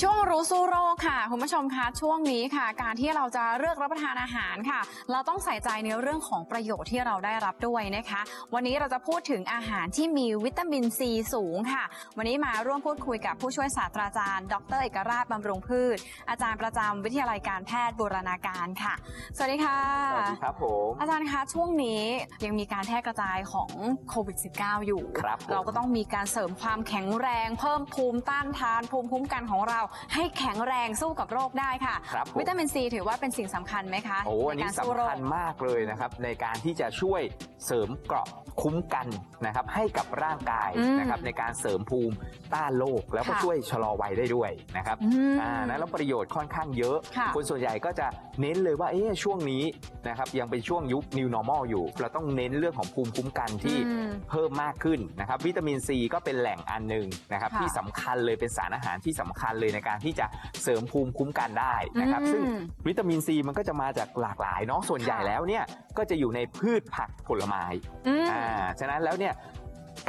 ช่วงรู้สู้โร คค่ะคุณผู้ชมคะช่วงนี้ค่ะ การที่เราจะเลือกรับประทานอาหารค่ะ เราต้องใส่ใจในเรื่องของประโยชน์ที่เราได้รับด้วยนะคะ วันนี้เราจะพูดถึงอาหารที่มีวิตามินซีสูงค่ะ วันนี้มาร่วมพูดคุยกับผู้ช่วยศาสตราจารย์ ดรเอกราชบำรุงพืช อาจารย์ประจำวิทยาลัยการแพทย์บูรณาการค่ะ สวัสดีค่ะสวัสดีครับผมอาจารย์คะช่วงนี้ยังมีการแพร่กระจายของโควิด -19 อยู่ครับผมเราก็ต้องมีการเสริมความแข็งแรง เพิ่มภูมิต้านทานภูมิคุ้มกันของเราให้แข็งแรงสู้กับโรคได้ค่ะ ครับผม วิตามินซีถือว่าเป็นสิ่งสำคัญไหมคะโอ้อันในนี้การสู้โรสำคคัญมากเลยนะครับ ในการที่จะช่วยเสริมเกราะคุ้มกันนะครับ ให้กับร่างกายอืมนะครับ ในการเสริมภูมิต้านโรคแล้วก็ค่ะช่วยชะลอวัยได้ด้วยนะครับ อืม อ่านะแล้วประโยชน์ค่อนข้างเยอะค่ะคนส่วนใหญ่ก็จะเน้นเลยว่าเอ๊ะช่วงนี้นะครับยังเป็นช่วงยุค new normal อยู่ เราต้องเน้นเรื่องของภูมิคุ้มกันที่อืมเพิ่มมากขึ้นนะครับ วิตามินซีก็เป็นแหล่งอันหนึ่งนะครับค่ะที่สำคัญเลยเป็นสารอาหารที่สำคัญเลยในการที่จะเสริมภูมิคุ้มกันได้นะครับอืมซึ่งวิตามินซีมันก็จะมาจากหลากหลายเนาะส่วนใหญ่ค่ะแล้วเนี่ยก็จะอยู่ในพืชผักผลไม้อืมอ่าฉะนั้นแล้วเนี่ย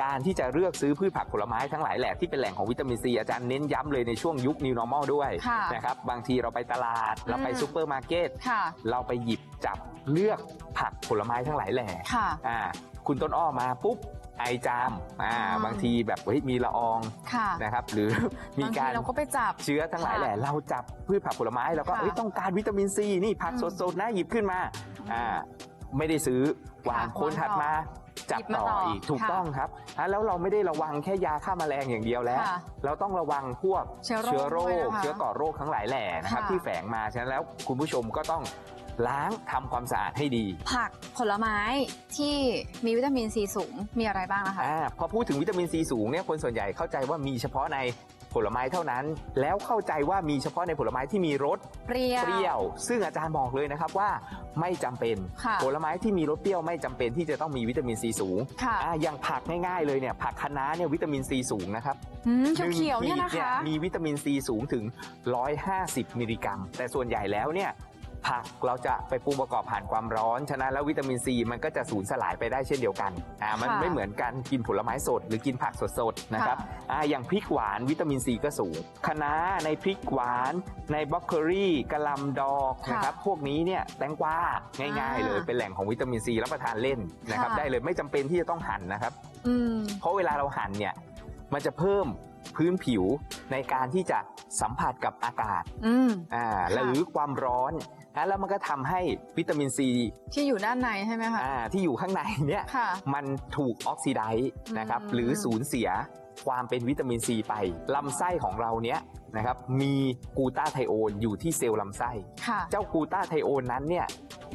การที่จะเลือกซื้อพืชผักผลไม้ทั้งหลายแหละที่เป็นแหล่งของวิตามินซีอาจารย์เน้นย้ำเลยในช่วงยุค New Normal ด้วยค่ะนะครับบางทีเราไปตลาด เราไปอืมซูเปอร์มาร์เก็ตค่ะเราไปหยิบจับเลือกผักผลไม้ทั้งหลายแหล่ค่ะอ่าคุณต้นอ้อมาปุ๊บ ไอจามอ่าอืมบางทีแบบเฮ้ยมีละอองค่ะนะครับ หรือมีบางทีการเราก็ไปจับ เชื้อทั้งหลายค่ะแหละเราจับพืชผักผลไม้เราก็ค่ะเอ้ยต้องการวิตามินซีนี่ผักอืมสดๆนะหยิบขึ้นมาอ่าไม่ได้ซื้อวางค่ะคนถัดมาจับหยิบมาต่อต่ออีอีกถูกค่ะ ต้องครับอะแล้วเราไม่ได้ระวังแค่ยาฆ่าแมลงอย่างเดียวแล้ว ค่ะ เราต้องระวังพวกเชื้อโรคด้วยนะคะเชื้อก่อโรคทั้งหลายแหล่นะครับค่ะที่แฝงมาฉะนั้นแล้วคุณผู้ชมก็ต้อง ล้างทำความสะอาดให้ดีผักผลไม้ที่มีวิตามินซีสูงมีอะไรบ้างนะคะ อ่าพอพูดถึงวิตามินซีสูงเนี่ยคนส่วนใหญ่เข้าใจว่ามีเฉพาะในผลไม้เท่านั้น แล้วเข้าใจว่ามีเฉพาะในผลไม้ที่มีรส เปรี้ยว เปรี้ยว ซึ่งอาจารย์บอกเลยนะครับว่าไม่จำเป็น ค่ะผลไม้ที่มีรสเปรี้ยวไม่จำเป็นที่จะต้องมีวิตามินซีสูงค่ะอ่าอย่างผักง่ายๆเลยเนี่ยผักคะน้าเนี่ยวิตามินซีสูงนะครับอืมหนึ่งเขียวๆเนี่ยขีดนะคะ มีวิตามินซีสูงถึง 150 มิลลิกรัม แต่ส่วนใหญ่แล้วเนี่ย ผักเราจะไปปรุงประกอบผ่านความร้อน ฉะนั้นแล้ววิตามินซีมันก็จะสูญสลายไปได้เช่นเดียวกันอ่ามันค่ะไม่เหมือนกันกินผลไม้สด หรือกินผักสดๆนะครับค่ะ อ่าอย่างพริกหวานวิตามินซีก็สูงคะน้าในพริกหวาน ในบล็อกเกอรี่กะหล่ำดอกค่ะนะครับพวกนี้เนี่ยแตงกวาง่าย ๆ เลยอ่าเป็นแหล่งของวิตามินซีรับประทานเล่นนะครับค่ะ ได้เลยไม่จำเป็นที่จะต้องหั่นนะครับ อืม เพราะเวลาเราหั่นเนี่ยมันจะเพิ่มพื้นผิวในการที่จะสัมผัสกับอากาศอืม อ่าค่ะหรือความร้อน นะแล้วมันก็ทำให้วิตามินซีที่อยู่ด้านในใช่ไหมคะอ่าที่อยู่ข้างในเนี่ยค่ะมันถูกออกซิไดซ์นะครับอืมหรือสูญเสียความเป็นวิตามินซีไปลำไส้ของเราเนี้ยนะครับมีกลูตาไทโอนอยู่ที่เซลล์ลำไส้ค่ะเจ้ากลูตาไทโอนนั้นเนี่ย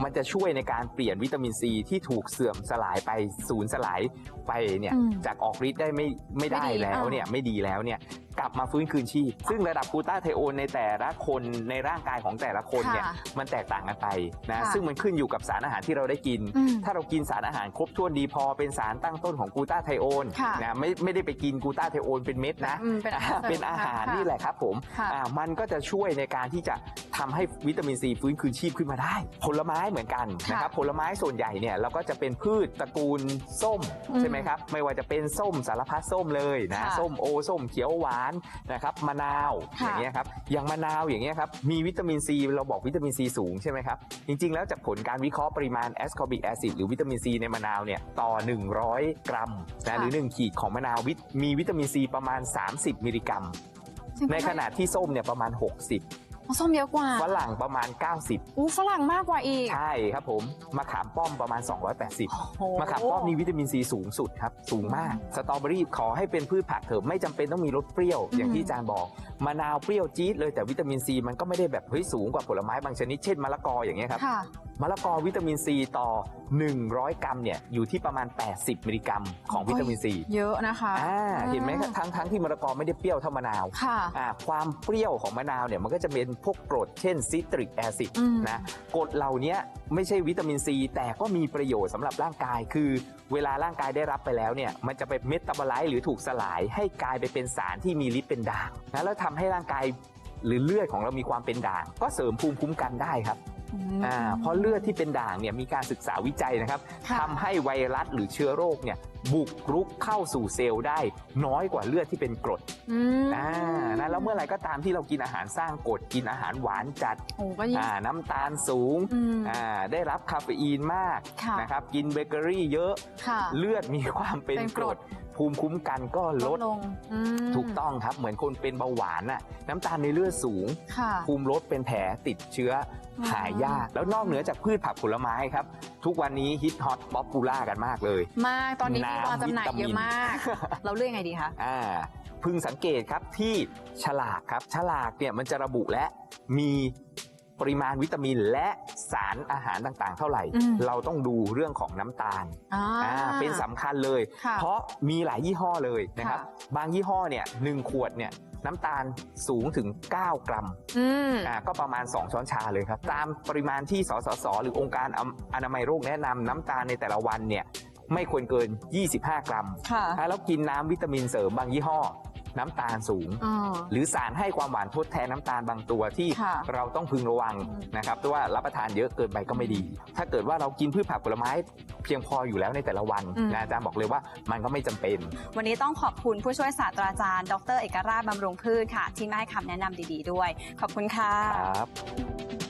มันจะช่วยในการเปลี่ยนวิตามินซีที่ถูกเสื่อมสลายไปสูญสลายไปเนี่ยอืมจากออกฤทธิ์ได้ไม่ไม่ได้ไม่ดีแล้วอ่าเนี่ยไม่ดีแล้วเนี่ย กลับมาฟื้นคืนชีพ ซึ่งระดับกลูตาไทโอนในแต่ละคนในร่างกายของแต่ละคนเนี่ยค่ะมันแตกต่างกันไปนะค่ะซึ่งมันขึ้นอยู่กับสารอาหารที่เราได้กิน อืมถ้าเรากินสารอาหารครบถ้วนดีพอเป็นสารตั้งต้นของกลูตาไทโอนค่ะนะไม่ไม่ได้ไปกินกลูตาไทโอนเป็นเม็ดนะอืมเป็นอาหารเป็นอาหารค่ะนี่แหละครับผมค่ะ อ่ามันก็จะช่วยในการที่จะทำให้วิตามินซีฟื้นคืนชีพขึ้นมาได้ ผลไม้เหมือนกันค่ะนะครับผลไม้ส่วนใหญ่เนี่ยเราก็จะเป็นพืชตระกูลส้มอืมใช่ไหมครับไม่ว่าจะเป็นส้มสารพัดส้มเลยนะค่ะ ส้มโอส้มเขียวหวานนะครับมะนาวค่ะอย่างเงี้ยครับอย่างมะนาวอย่างเงี้ยครับมีวิตามินซีเราบอกวิตามินซีสูงใช่ไหมครับจริงๆ แล้วจากผลการวิเคราะห์ปริมาณแอสคอบิกแอซิดหรือวิตามินซีในมะนาวเนี่ยต่อ 100 กรัมนะหรือ 1 ขีดของมะนาววิตมีวิตามินซีประมาณ 30 มิลลิกรัมจริงๆในขณะที่ส้มเนี่ยประมาณ 60อ๋อ ส้มเยอะกว่าฝรั่งประมาณ 90อู้ฝรั่งมากกว่าอีก ใช่ครับผมมะขามป้อมประมาณ 280โอ้โหมะขามป้อมมีวิตามินซีสูงสุดครับ สูงมาก สตรอเบอรี่ขอให้เป็นพืชผักเถอะไม่จำเป็นต้องมีรสเปรี้ยว อย่างที่อาจารย์บอกมะนาวเปรี้ยวจี๊ดเลยแต่วิตามินซีมันก็ไม่ได้แบบเฮ้ยสูงกว่าผลไม้บางชนิดเช่นมะละกออย่างเงี้ยครับค่ะ มะละกอวิตามินซีต่อ 100 กรัมเนี่ยอยู่ที่ประมาณ 80 มิลลิกรัมของวิตามินซีเยอะนะคะอ่าเห็นไหมครับทั้งทั้งที่มะละกอไม่ได้เปรี้ยวเท่ามะนาวค่ะอ่าความเปรี้ยวของมะนาวเนี่ยมันก็จะเป็นพวกกรดเช่นซิตริกแอซิดอืมนะกรดเหล่านี้ไม่ใช่วิตามินซี แต่ก็มีประโยชน์สำหรับร่างกายคือเวลาร่างกายได้รับไปแล้วเนี่ยมันจะไปเมตาบอไลซ์หรือถูกสลายให้กลายไปเป็นสารที่มีฤทธิ์เป็นด่างนะแล้วทำให้ร่างกายหรือเลือดของเรามีความเป็นด่าง ก็เสริมภูมิคุ้มกันได้ครับม อ่าเพราะเลือดที่เป็นด่างเนี่ยมีการศึกษาวิจัยนะครับค่ะทำให้ไวรัสหรือเชื้อโรคเนี่ยบุกรุกเข้าสู่เซลล์ได้น้อยกว่าเลือดที่เป็นกรดอืมอ่านะแล้วเมื่อไหร่ก็ตามที่เรากินอาหารสร้างกรดกินอาหารหวานจัดโอ้ก็ยิ่งอ่าน้ำตาลสูงอืมอ่าได้รับคาเฟอีนมากค่ะนะครับกินเบเกอรี่เยอะค่ะเลือดมีความเป็นเป็นกกรรดด ภูมิคุ้มกันก็ลด ลงอืมถูกต้องครับเหมือนคนเป็นเบาหวานน่ะน้ำตาลในเลือดสูง ค่ะ ภูมิลดเป็นแผลติดเชื้ออม หายยาก แล้วนอกเหนือจากพืชผักผลไม้ครับ ทุกวันนี้ฮิตฮอตป๊อปปูล่ากันมากเลย มากตอนนี้มีน้ำวางจำหน่ายวิตามินเยอะมาก เราเลือกยังไงดีคะ อ่าพึงสังเกตครับที่ฉลากครับ ฉลากเนี่ยมันจะระบุและมี ปริมาณวิตามินและสารอาหารต่างๆ เท่าไหร่ อืมเราต้องดูเรื่องของน้ำตาลอ่าอ่าเป็นสำคัญเลย ค่ะเพราะมีหลายยี่ห้อเลยนะครับ ค่ะบางยี่ห้อเนี่ยหนึ่งขวดเนี่ยน้ำตาลสูงถึง 9 กรัมอืม อ่าก็ประมาณ 2 ช้อนชาเลยครับ ตามปริมาณที่สสส หรือองค์การอำอนามัยโรคแนะนำน้ำตาลในแต่ละวันเนี่ยไม่ควรเกิน 25 กรัมค่ะ อ่าแล้วกินน้ำวิตามินเสริมบางยี่ห้อ น้ำตาลสูง อ๋อ หรือสารให้ความหวานทดแทนน้ำตาลบางตัวที่ค่ะ เราต้องพึงระวังอืมนะครับเพราะว่ารับประทานเยอะเกินไปก็ไม่ดี ถ้าเกิดว่าเรากินพืชผักผลไม้เพียงพออยู่แล้วในแต่ละวันอืมนะอาจารย์บอกเลยว่ามันก็ไม่จำเป็น วันนี้ต้องขอบคุณผู้ช่วยศาสตราจารย์ ดร เอกราชบำรุงพืชค่ะ ที่มาให้คำแนะนำดี ๆ ด้วย ขอบคุณค่ะ ครับ